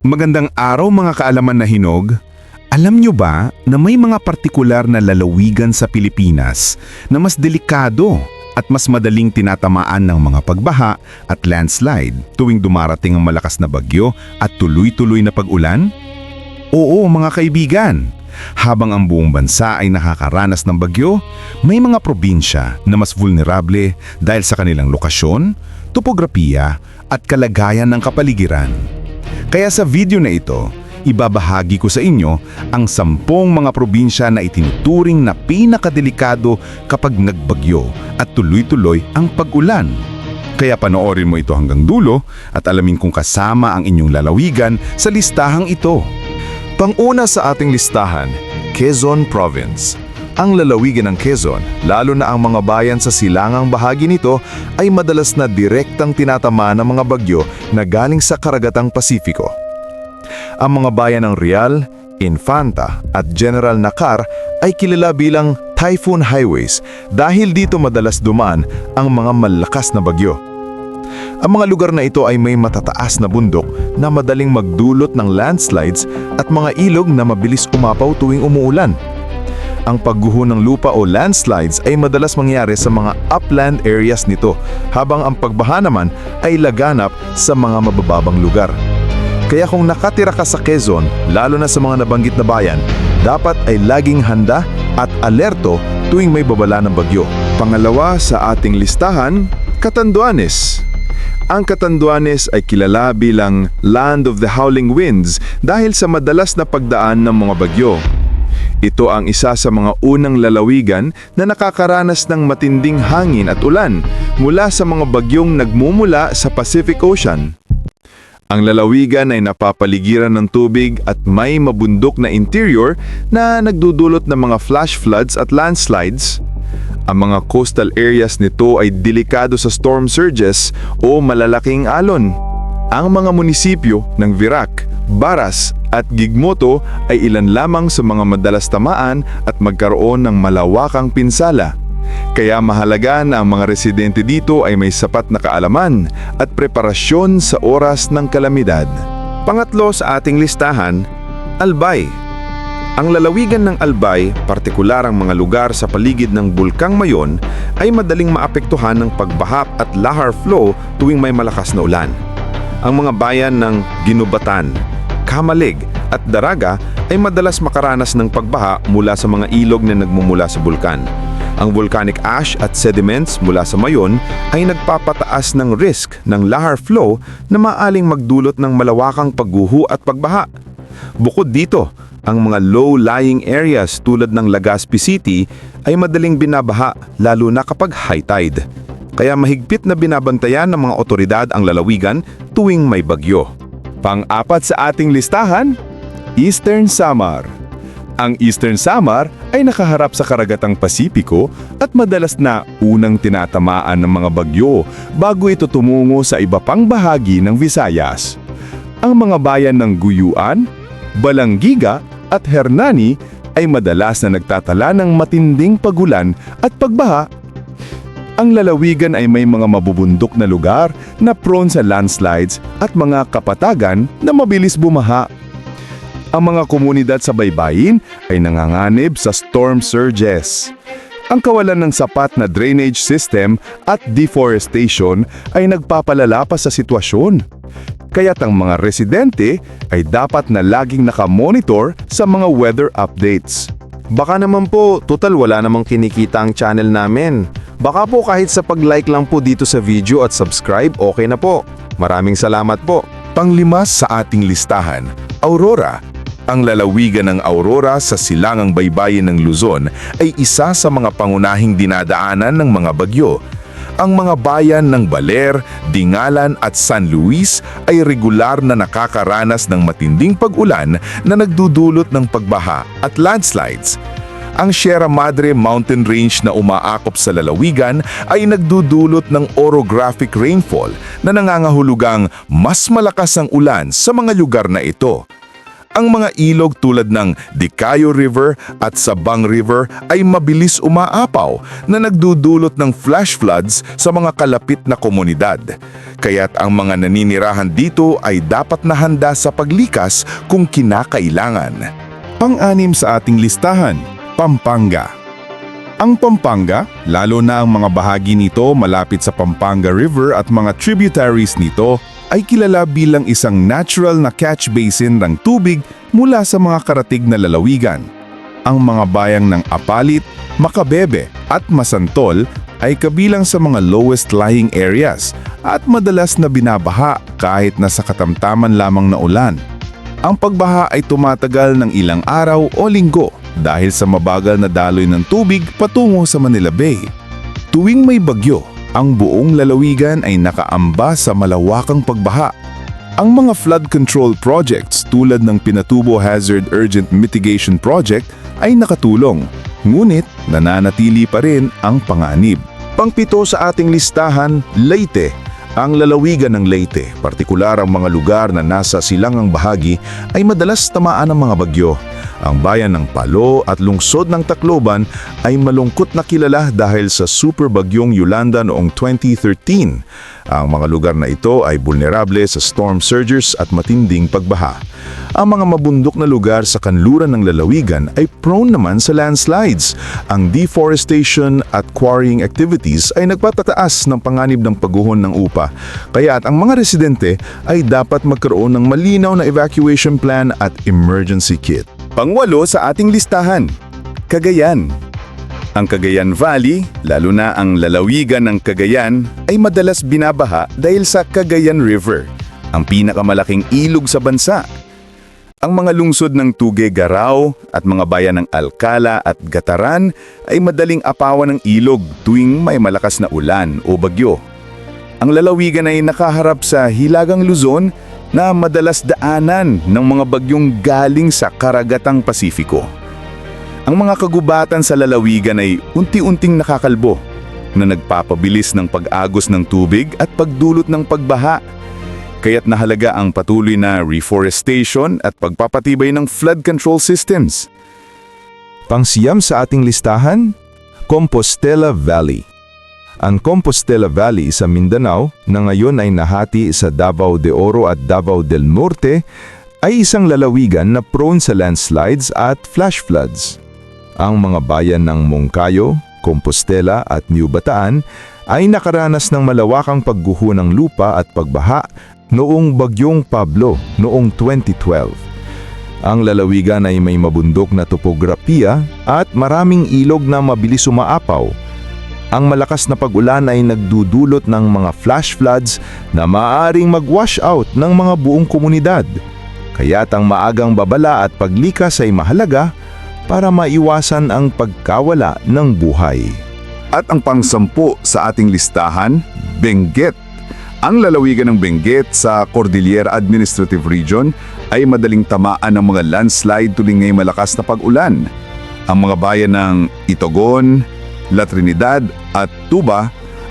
Magandang araw mga kaalaman na hinog. Alam nyo ba na may mga partikular na lalawigan sa Pilipinas na mas delikado at mas madaling tinatamaan ng mga pagbaha at landslide tuwing dumarating ang malakas na bagyo at tuloy-tuloy na pag-ulan? Oo mga kaibigan, habang ang buong bansa ay nakakaranas ng bagyo, may mga probinsya na mas vulnerable dahil sa kanilang lokasyon, topografiya at kalagayan ng kapaligiran. Kaya sa video na ito, ibabahagi ko sa inyo ang sampung mga probinsya na itinuturing na pinakadelikado kapag nagbagyo at tuloy-tuloy ang pag-ulan. Kaya panoorin mo ito hanggang dulo at alamin kung kasama ang inyong lalawigan sa listahang ito. Panguna sa ating listahan, Quezon Province. Ang lalawigan ng Quezon, lalo na ang mga bayan sa silangang bahagi nito, ay madalas na direktang tinatama ng mga bagyo na galing sa karagatang Pasifiko. Ang mga bayan ng Real, Infanta at General Nakar ay kilala bilang Typhoon Highways dahil dito madalas dumaan ang mga malakas na bagyo. Ang mga lugar na ito ay may matataas na bundok na madaling magdulot ng landslides at mga ilog na mabilis umapaw tuwing umuulan. Ang pagguho ng lupa o landslides ay madalas mangyari sa mga upland areas nito, habang ang pagbaha naman ay laganap sa mga mabababang lugar. Kaya kung nakatira ka sa Quezon, lalo na sa mga nabanggit na bayan, dapat ay laging handa at alerto tuwing may babala ng bagyo. Pangalawa sa ating listahan, Catanduanes. Ang Catanduanes ay kilala bilang Land of the Howling Winds dahil sa madalas na pagdaan ng mga bagyo. Ito ang isa sa mga unang lalawigan na nakakaranas ng matinding hangin at ulan mula sa mga bagyong nagmumula sa Pacific Ocean. Ang lalawigan ay napapaligiran ng tubig at may mabundok na interior na nagdudulot ng mga flash floods at landslides. Ang mga coastal areas nito ay delikado sa storm surges o malalaking alon. Ang mga munisipyo ng Virac, Baras at Gigmoto ay ilan lamang sa mga madalas tamaan at magkaroon ng malawakang pinsala. Kaya mahalaga na ang mga residente dito ay may sapat na kaalaman at preparasyon sa oras ng kalamidad. Pangatlo sa ating listahan, Albay. Ang lalawigan ng Albay, partikular ang mga lugar sa paligid ng Bulkang Mayon, ay madaling maapektuhan ng pagbaha at lahar flow tuwing may malakas na ulan. Ang mga bayan ng Ginubatan, Kamalig at Daraga ay madalas makaranas ng pagbaha mula sa mga ilog na nagmumula sa bulkan. Ang volcanic ash at sediments mula sa mayon ay nagpapataas ng risk ng lahar flow na maaling magdulot ng malawakang pagguho at pagbaha. Bukod dito, ang mga low-lying areas tulad ng Legazpi City ay madaling binabaha lalo na kapag high tide. Kaya mahigpit na binabantayan ng mga otoridad ang lalawigan tuwing may bagyo. Pang-apat sa ating listahan, Eastern Samar. Ang Eastern Samar ay nakaharap sa karagatang Pasipiko at madalas na unang tinatamaan ng mga bagyo bago ito tumungo sa iba pang bahagi ng Visayas. Ang mga bayan ng Guyuan, Balanggiga at Hernani ay madalas na nagtatala ng matinding pagulan at pagbaha. Ang lalawigan ay may mga mabubundok na lugar na prone sa landslides at mga kapatagan na mabilis bumaha. Ang mga komunidad sa baybayin ay nanganganib sa storm surges. Ang kawalan ng sapat na drainage system at deforestation ay nagpapalala pa sa sitwasyon. Kaya't ang mga residente ay dapat na laging nakamonitor sa mga weather updates. Baka naman po, total wala namang kinikita ang channel namin. Baka po kahit sa pag-like lang po dito sa video at subscribe, okay na po. Maraming salamat po. Panglima sa ating listahan, Aurora. Ang lalawigan ng Aurora sa silangang baybayin ng Luzon ay isa sa mga pangunahing dinadaanan ng mga bagyo. Ang mga bayan ng Baler, Dingalan at San Luis ay regular na nakakaranas ng matinding pag-ulan na nagdudulot ng pagbaha at landslides. Ang Sierra Madre Mountain Range na umaakop sa lalawigan ay nagdudulot ng orographic rainfall na nangangahulugang mas malakas ang ulan sa mga lugar na ito. Ang mga ilog tulad ng Dicayo River at Sabang River ay mabilis umaapaw na nagdudulot ng flash floods sa mga kalapit na komunidad. Kaya't ang mga naninirahan dito ay dapat na handa sa paglikas kung kinakailangan. Pang-anim sa ating listahan, Pampanga. Ang Pampanga, lalo na ang mga bahagi nito malapit sa Pampanga River at mga tributaries nito, ay kilala bilang isang natural na catch basin ng tubig mula sa mga karatig na lalawigan. Ang mga bayang ng Apalit, Makabebe at Masantol ay kabilang sa mga lowest lying areas at madalas na binabaha kahit nasa katamtaman lamang na ulan. Ang pagbaha ay tumatagal ng ilang araw o linggo dahil sa mabagal na daloy ng tubig patungo sa Manila Bay. Tuwing may bagyo, ang buong lalawigan ay nakaamba sa malawakang pagbaha. Ang mga flood control projects tulad ng Pinatubo Hazard Urgent Mitigation Project ay nakatulong, ngunit nananatili pa rin ang panganib. Pangpito sa ating listahan, Leyte. Ang lalawigan ng Leyte, partikular ang mga lugar na nasa silangang bahagi, ay madalas tamaan ng mga bagyo. Ang bayan ng Palo at lungsod ng Tacloban ay malungkot na kilala dahil sa super bagyong Yolanda noong 2013. Ang mga lugar na ito ay vulnerable sa storm surges at matinding pagbaha. Ang mga mabundok na lugar sa kanluran ng lalawigan ay prone naman sa landslides. Ang deforestation at quarrying activities ay nagpatataas ng panganib ng pagguhon ng upa. Kaya at ang mga residente ay dapat magkaroon ng malinaw na evacuation plan at emergency kit. Pangwalo sa ating listahan, Cagayan. Ang Cagayan Valley, lalo na ang lalawigan ng Cagayan, ay madalas binabaha dahil sa Cagayan River, ang pinakamalaking ilog sa bansa. Ang mga lungsod ng Tugue, Garao at mga bayan ng Alcala at Gataran ay madaling apawan ng ilog tuwing may malakas na ulan o bagyo. Ang lalawigan ay nakaharap sa Hilagang Luzon na madalas daanan ng mga bagyong galing sa karagatang Pasifiko. Ang mga kagubatan sa lalawigan ay unti-unting nakakalbo na nagpapabilis ng pag-agos ng tubig at pagdulot ng pagbaha. Kaya't nahalaga ang patuloy na reforestation at pagpapatibay ng flood control systems. Pangsiyam sa ating listahan, Compostela Valley. Ang Compostela Valley sa Mindanao na ngayon ay nahati sa Davao de Oro at Davao del Norte ay isang lalawigan na prone sa landslides at flash floods. Ang mga bayan ng Moncayo, Compostela at New Bataan ay nakaranas ng malawakang pagguho ng lupa at pagbaha noong Bagyong Pablo noong 2012. Ang lalawigan ay may mabundok na topografiya at maraming ilog na mabilis umaapaw. Ang malakas na pag-ulan ay nagdudulot ng mga flash floods na maaaring mag-wash out ng mga buong komunidad. Kaya't ang maagang babala at paglikas ay mahalaga para maiwasan ang pagkawala ng buhay. At ang pangsampu sa ating listahan, Benguet. Ang lalawigan ng Benguet sa Cordillera Administrative Region ay madaling tamaan ng mga landslide tuwing ngay malakas na pag-ulan. Ang mga bayan ng Itogon, La Trinidad at Tuba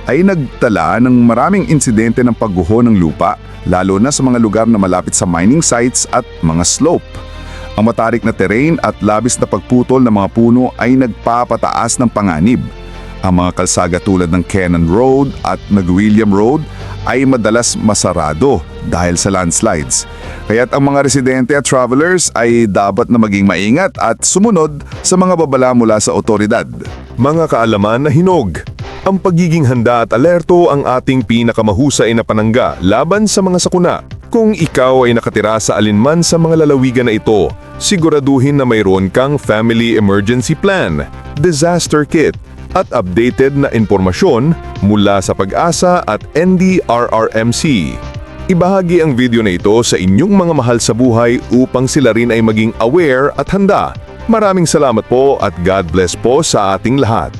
ay nagtala ng maraming insidente ng pagguho ng lupa lalo na sa mga lugar na malapit sa mining sites at mga slope. Ang matarik na terrain at labis na pagputol ng mga puno ay nagpapataas ng panganib. Ang mga kalsada tulad ng Cannon Road at McWilliam Road ay madalas masarado dahil sa landslides. Kaya't ang mga residente at travelers ay dapat na maging maingat at sumunod sa mga babala mula sa otoridad. Mga kaalaman na hinog. Ang pagiging handa at alerto ang ating pinakamahusay na panangga laban sa mga sakuna. Kung ikaw ay nakatira sa alinman sa mga lalawigan na ito, siguraduhin na mayroon kang Family Emergency Plan, Disaster Kit, at updated na impormasyon mula sa pag-asa at NDRRMC. Ibahagi ang video na ito sa inyong mga mahal sa buhay upang sila rin ay maging aware at handa. Maraming salamat po at God bless po sa ating lahat.